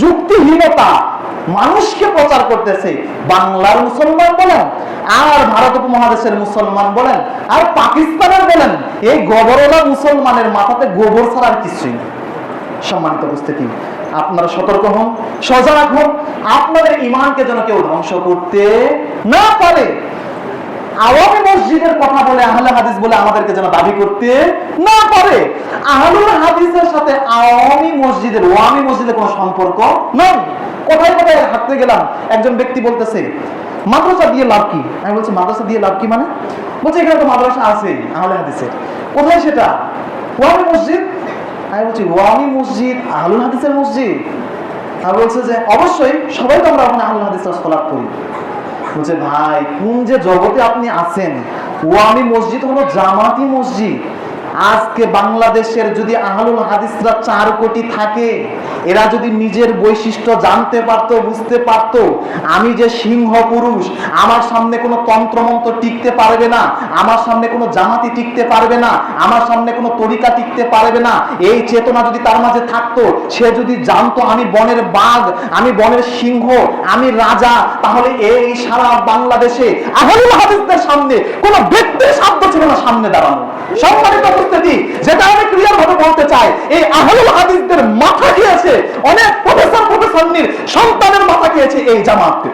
যুক্তিহীনতা মানুষকে প্রচার করতেছে। বাংলার মুসলমান বলেন, আর ভারত উপমহাদেশের মুসলমান বলেন, আর পাকিস্তানের বলেন, এই গোবরওয়ালা মুসলমানের মাথাতে গোবর ছাড়ার কিছুই নেই। সম্মানিত উপস্থিতি, আপনারা সতর্ক হন, সজাগ হন। আপনাদের ইমানকে যেন কেউ ধ্বংস করতে না পারে আওয়ামী মসজিদের কথা বলে, আহলে হাদিস বলে আমাদেরকে যেন দাবি করতে না পারে, আহলুল হাদিসের সাথে আওয়ামী মসজিদের, ওয়ামী মসজিদের কোনো সম্পর্ক নাই। কোথায় কোথায় হাঁটতে গেলাম, একজন ব্যক্তি বলতেছে, মাদ্রাসা দিয়ে লাভ কি? আমি বলছি, মাদ্রাসা দিয়ে লাভ কি মানে? বলছে, এখানে তো মাদ্রাসা আছে, আহলে হাদিসের। কোথায় সেটা? ওয়ামী মসজিদ? আমি বলছি, ওয়ামী মসজিদ, আহলুল হাদিসের মসজিদ। আর বলছে যে, অবশ্যই সবাই তো আমরা ওখানে আহলুল হাদিসের সলাপ করি বলছে ভাই কোন যে জগতে আপনি আছেন? ও ওয়ামি মসজিদ হলো জামাতি মসজিদ। আজকে বাংলাদেশের যদি আহলুল হাদিসরা চার কোটি থাকে, এরা যদি নিজের বৈশিষ্ট্য জানতে পারতো, বুঝতে পারতো, আমি যে সিংহ পুরুষ, আমার সামনে কোনো তন্ত্রমন্ত্র টিকতে পারবে না, আমার সামনে কোনো জামাতি টিকতে পারবে না, আমার সামনে কোনো তরিকা টিকতে পারবে না, এই চেতনা যদি তার মাঝে থাকতো, সে যদি জানতো আমি বনের বাঘ, আমি বনের সিংহ, আমি রাজা, তাহলে এই সারা বাংলাদেশে আহলুল হাদিসদের সামনে কোনো ব্যক্তির সাধ্য ছিল না সামনে দাঁড়ানো। সম্মানিত উপস্থিতি যেটা আমি ক্লিয়ার ভাবে বলতে চাই, এই আহলুল হাদিসদের মাথা খেয়েছে, অনেক প্রফেসর প্রফেসরনির সন্তানের মাথা খেয়েছে এই জামাতকে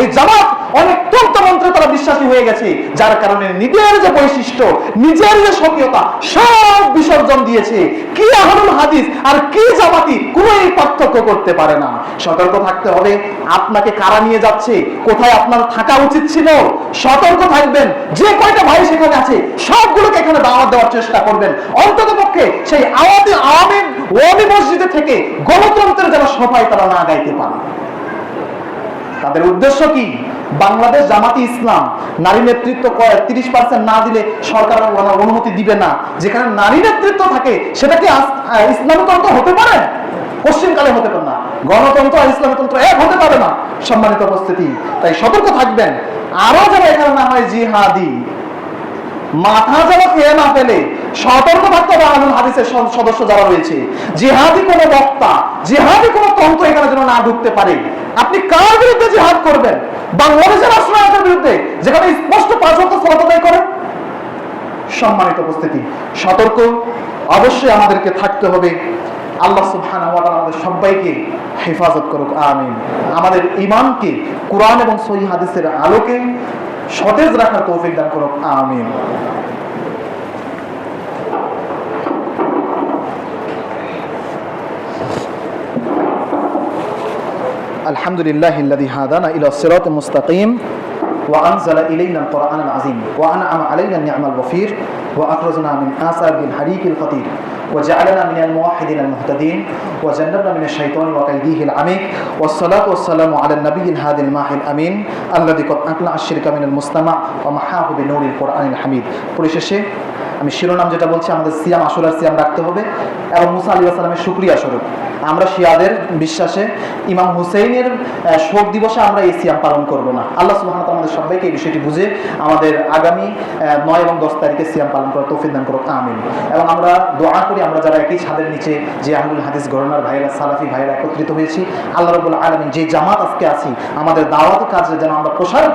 এই জামাত অনেক তন্ত্রমন্ত্রে তারা বিশ্বাসী হয়ে গেছে, যার কারণে নিজের যে বৈশিষ্ট্য, নিজের যে স্বকীয়তা, সব বিসর্জন দিয়েছে। কি আহলুল হাদিস আর কি জামাতি কোনো এই পার্থক্য করতে পারে না। সতর্ক থাকতে হবে, আপনাকে কারা নিয়ে যাচ্ছে, কোথায় আপনার থাকা উচিত ছিল সতর্ক থাকবেন। যে কয়টা ভাই সেখানে আছে, সবগুলোকে এখানে দাওয়াত দেওয়ার চেষ্টা করবেন। অন্তত পক্ষে সেই আওয়ামী আওয়ামী, ওয়ামী মসজিদে থেকে গণতন্ত্রের যেন সবাই তারা না গাইতে পারে। তাদের উদ্দেশ্য কি? বাংলাদেশ জামাতি ইসলাম, নারী নেতৃত্ব তিরিশ পার্সেন্ট না দিলে সরকার অনুমতি দিবে না। যেখানে নারী নেতৃত্ব থাকে, সেটা কি ইসলামতন্ত্র হতে পারে? পশ্চিমকালে হতে পারে না। গণতন্ত্র আর ইসলামতন্ত্র এক হতে পারে না। সম্মানিত উপস্থিতি। তাই সতর্ক থাকবেন। আরও যেন এখানে না হয় জিহাদি। মাথা যেন খেয়ে না ফেলে, সতর্ক থাকতে হবে আহলুল হাদিসের সদস্য যারা রয়েছে। জিহাদি কোনো বক্তা, জিহাদি কোনো তন্ত্র এখানে যেন না ঢুকতে পারে। আপনি কার বিরুদ্ধে জিহাদ করবেন? বাংলাদেশের রাষ্ট্রনায়কের বিরুদ্ধে, যেখানে স্পষ্ট পাঁচ বছর সততাই করেন? সম্মানিত উপস্থিতি, সতর্ক। অবশ্যই আমাদেরকে থাকতে হবে। আল্লাহ সুবহানাহু ওয়া তাআলা আমাদের সবাইকে হেফাজত করুক আমিন আমাদের ঈমানকে কোরআন এবং সহিহ হাদিসের আলোকে সতেজ রাখার তৌফিক দান করুক আমিন الحمد لله الذي هدانا إلى الصراط المستقيم وأنزل إلينا القرآن العظيم وأنعم علينا النعم الوفير وأخرجنا من آثار الحريق الخطير وجعلنا من الموحدين المهتدين وجنبنا من الشيطان وكيديه العميق والصلاة والسلام على النبي الهادي الماحي الأمين الذي قد أقلع الشرك من المستمع ومحاه بنور القرآن الحميد পরিশেষে আমি শিরোনাম যেটা বলছি, আমাদের সিয়াম আসুরার সিয়াম রাখতে হবে। এবং মুসা আলী আসসালামের শুক্রিয়া স্বরূপ। আমরা শিয়াদের বিশ্বাসে ইমাম হুসেইনের শোক দিবসে আমরা এই সিয়াম পালন করব না। আল্লাহ তাআলা আমাদের সবাইকে এই বিষয়টি বুঝে আমাদের আগামী নয় এবং দশ তারিখে সিয়াম পালন করার তৌফিক দান করুক। আমিন। এবং আমরা দোয়া করি, আমরা যারা একই ছাদের নিচে যে আহলুল হাদিস গরনার ভাইরা সালাফি ভাইরা একত্রিত হয়েছি, আল্লাহ রবুল আলমিন যে জামাত আজকে আছি, আমাদের দাওয়াত কাজে যেন আমরা প্রসার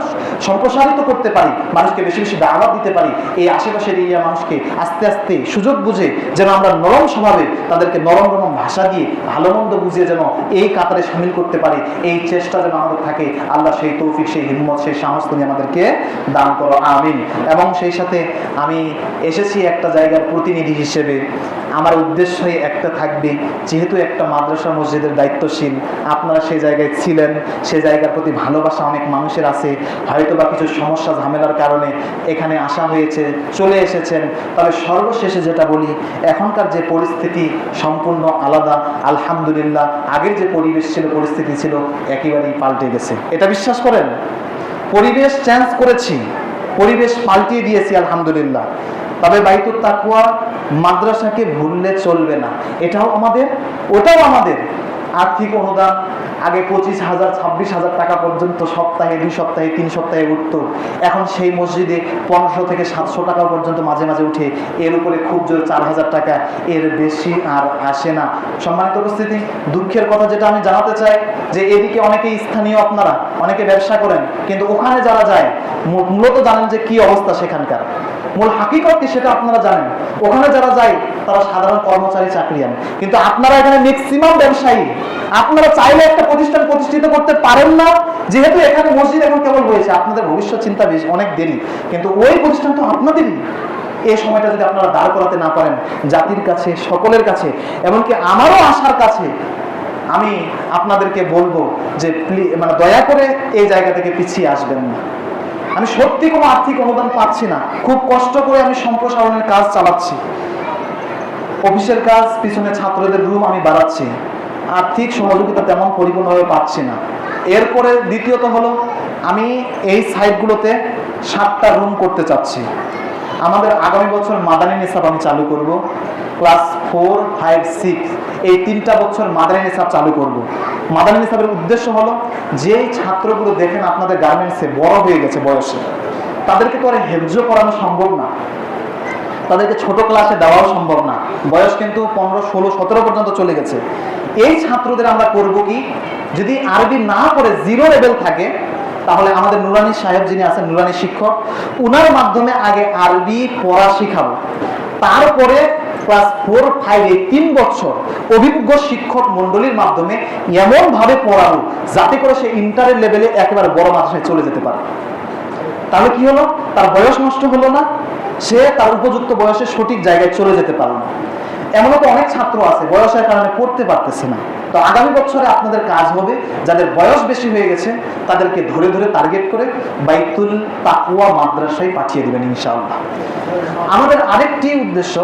সম্প্রসারিত করতে পারি, মানুষকে বেশি বেশি দাওয়াত দিতে পারি, এই আশেপাশের এরিয়া মানুষকে আস্তে আস্তে সুযোগ বুঝে যেন আমরা নরম স্বভাবে তাদেরকে নরম নরম ভাষা দিয়ে ভালো মন্দ বুঝিয়ে যেন এই কাতারে সামিল করতে পারি। এই চেষ্টা যেন আমাদের থাকে। আল্লাহ সেই তৌফিক, সেই হিম্মত, সেই সাহস তুমি আমাদেরকে দান করো। আমিন। এবং সেই সাথে আমি এসেছি একটা জায়গার প্রতিনিধি হিসেবে। আমার উদ্দেশ্যই একটা থাকবে, যেহেতু একটা মাদ্রাসা মসজিদের দায়িত্বশীল, আপনারা সেই জায়গায় ছিলেন, সেই জায়গার প্রতি ভালোবাসা অনেক মানুষের আছে। হয়তো বা কিছু সমস্যা, ঝামেলার কারণে এখানে আসা হয়েছে, চলে এসেছেন। তবে সর্বশেষে যেটা বলি, এখনকার যে পরিস্থিতি সম্পূর্ণ আলাদা। আলহামদুলিল্লাহ, আগের যে পরিবেশ ছিল, পরিস্থিতি ছিল একেবারেই পাল্টে গেছে। এটা বিশ্বাস করেন? পরিবেশ চেঞ্জ করেছি, পরিবেশ পাল্টিয়ে দিয়েছি, আলহামদুলিল্লাহ। তবে বাইতুল তাকুয়া মাদ্রাসাকে ভুললে চলবে না। এটাও আমাদের, ওটাও আমাদের আর্থিক অনুদান আগে পঁচিশ হাজার, ছাব্বিশ হাজার টাকা পর্যন্ত সপ্তাহে, দুই সপ্তাহে, তিন সপ্তাহে উঠতো। এখন সেই মসজিদে পনেরোশো থেকে সাতশো টাকা পর্যন্ত মাঝে মাঝে উঠে। এর উপরে খুব জোর চার হাজার টাকা। এর বেশি আর আসে না। সম্মানিত উপস্থিতি, দুঃখের কথা যেটা আমি জানাতে চাই, যে এদিকে অনেকে স্থানীয় আপনারা, অনেকে ব্যবসা করেন, কিন্তু ওখানে যারা যায় মূলত জানেন যে কি অবস্থা সেখানকার। মূল হাকিকত কি সেটা আপনারা জানেন। ওখানে যারা যায়, তারা সাধারণ কর্মচারী চাকরিয়ান কিন্তু আপনারা এখানে ম্যাক্সিমাম ব্যবসায়ী। আপনারা চাইলে একটা প্রতিষ্ঠান প্রতিষ্ঠিত করতে পারেন না। যেহেতু এখানে মসজিদ এখন কেবল হয়েছে আপনাদের ভবিষ্যৎ চিন্তা বেশ অনেক দেরি। কিন্তু ওই প্রতিষ্ঠান তো আপনাদেরই। এই সময়টা যদি আপনারা দাঁড় করাতে না পারেন, জাতির কাছে, সকলের কাছে, এমনকি আমারও আশার কাছে, আমি আপনাদেরকে বলব যে মানে দয়া করে এই জায়গা থেকে পিছিয়ে আসবেন না। আমি সত্যি কোনো আর্থিক অনুদান পাচ্ছি না। খুব কষ্ট করে আমি সম্প্রসারণের কাজ চালাচ্ছি। অফিসের কাজ, পিছনে ছাত্রদের রুম আমি বাড়াচ্ছি। আর্থিক সহযোগিতা তেমন পরিপূর্ণভাবে পাচ্ছি না। এরপরে দ্বিতীয়ত হলো, আমি এই সাইটগুলোতে সাতটা রুম করতে চাচ্ছি। আমাদের আগামী বছর মাদানী নিসাব আমি চালু করব। ক্লাস ফোর, ফাইভ, সিক্স, এই তিনটা বছর মাদানী নিসাব চালু করব। মাদানী নিসাবের উদ্দেশ্য হলো, যেই ছাত্রগুলো দেখেন আপনাদের গার্মেন্টসে বড় হয়ে গেছে বয়সে, তাদেরকে তো আর হেফজো করানো সম্ভব না। তাদেরকে ছোট ক্লাসে দেওয়াও সম্ভব না। বয়স কিন্তু পনেরো, ষোলো, সতেরো পর্যন্ত চলে গেছে। এই ছাত্রদের আমরা করব কি, যদি আরবি না করে জিরো লেভেল থাকে, তাহলে আমাদের নুরানি সাহেব যিনি আছেন, নুরানি শিক্ষক, উনার মাধ্যমে আগে আরবি পড়া শিখাবো। তারপরে ক্লাস ফোর ফাইভে তিন বছর অভিজ্ঞ শিক্ষক মন্ডলীর মাধ্যমে এমন ভাবে পড়ানো যাতে করে সে ইন্টারের লেভেলে একেবারে বড় মাদ্রাসায় চলে যেতে পারে। তাহলে কি হলো? তার বয়স নষ্ট হলো না? সে তার উপযুক্ত বয়সে সঠিক জায়গায় চলে যেতে পারল না। এমনও তো অনেক ছাত্র আছে, বয়সের কারণে পড়তে পারতেছে না। তো আগামী বছরে আপনাদের কাজ হবে যাদের বয়স বেশি হয়ে গেছে, তাদেরকে ধরে ধরে টার্গেট করে বাইতুল তাকুয়া মাদ্রাসায় পাঠিয়ে দেবেন ইনশাআল্লাহ। আমাদের আরেকটি উদ্দেশ্য,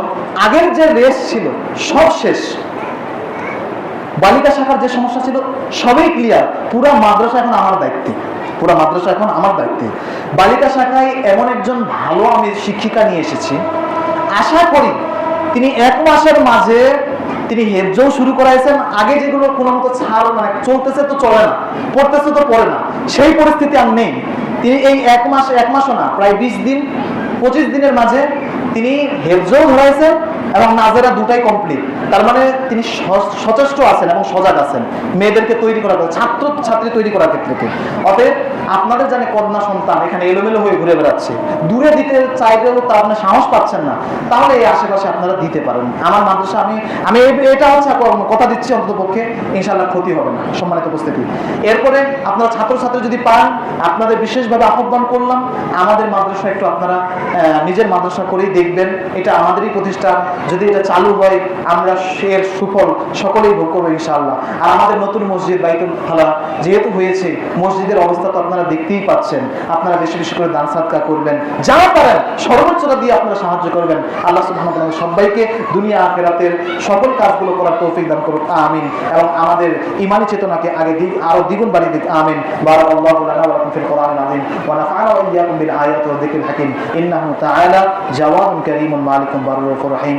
আগের যে রেস ছিল, সব শেষ। বালিকা শাখার যে সমস্যা ছিল, সবই ক্লিয়ার পুরা মাদ্রাসা এখন আমার দায়িত্বে। পুরা মাদ্রাসা এখন আমার দায়িত্বে। বালিকা শাখায় এমন একজন ভালো আমি শিক্ষিকা নিয়ে এসেছি। আশা করি তিনি এক মাসের মাঝে তিনি হেফজও শুরু করাইছেন। আগে যেগুলো কোনো মতো ছাড় মানে চলতেছে তো চলে না, পড়তেছে তো পড়ে না, সেই পরিস্থিতি আর নেই। তিনি এই এক মাস, এক মাসও না, প্রায় বিশ দিন, পঁচিশ দিনের মাঝে তিনি হেফজও ধরাইছেন। এবং নাজেরা দুটাই কমপ্লিট তার মানে তিনি সচেষ্ট আছেন এবং সজাগ আছেন। মেয়েদেরকে তৈরি করার ছাত্র ছাত্রী তৈরি করার ক্ষেত্রে অতএব আপনাদের জানে কন্যা সন্তান এখানে এলোমেলো হয়ে ঘুরে বেড়াচ্ছে। দূরে দিতে চাইলেও তা আপনি সাহস পাচ্ছেন না। তাহলে এই আশেপাশে আপনারা দিতে পারেন। আমার মাদ্রাসা, আমি আমি এটা হচ্ছে কথা দিচ্ছি অন্তত পক্ষে ইনশাল্লাহ ক্ষতি হবে না। সম্মানিত উপস্থিতি। এরপরে আপনারা ছাত্রছাত্রী যদি পান, আপনাদের বিশেষভাবে আহ্বান করলাম। আমাদের মাদ্রাসা একটু আপনারা নিজের মাদ্রাসা করেই দেখবেন। এটা আমাদেরই প্রতিষ্ঠান। যদি এটা চালু হয়, আমরা এর সুফল সকলেই ভোগ করব ইনশাআল্লাহ। আর আমাদের নতুন মসজিদ বাইতুল খালা যেহেতু হয়েছে, মসজিদের অবস্থা তো আপনারা দেখতেই পাচ্ছেন। আপনারা বেশি বেশি করে দান সাদকা করবেন। যা পারেন, সর্বোচ্চটা দিয়ে আপনারা সাহায্য করবেন। আল্লাহ সুবহানাহু সবাইকে দুনিয়া আখিরাতের সকল কাজগুলো করার তৌফিক দান করুন আমিন। এবং আমাদের ইমানি চেতনাকে আগে দিক আরও দ্বিগুণ বাড়িয়ে দিক, আমিন। ওয়া লাকুম ফিল কোরআনিল আযীম। ওয়া নাফা'না ওয়া ইয়্যাকুম বিল আয়াতি ওয়া যিকরিল হাকীম। ইন্নাহু তাআলা জাওয়াদুন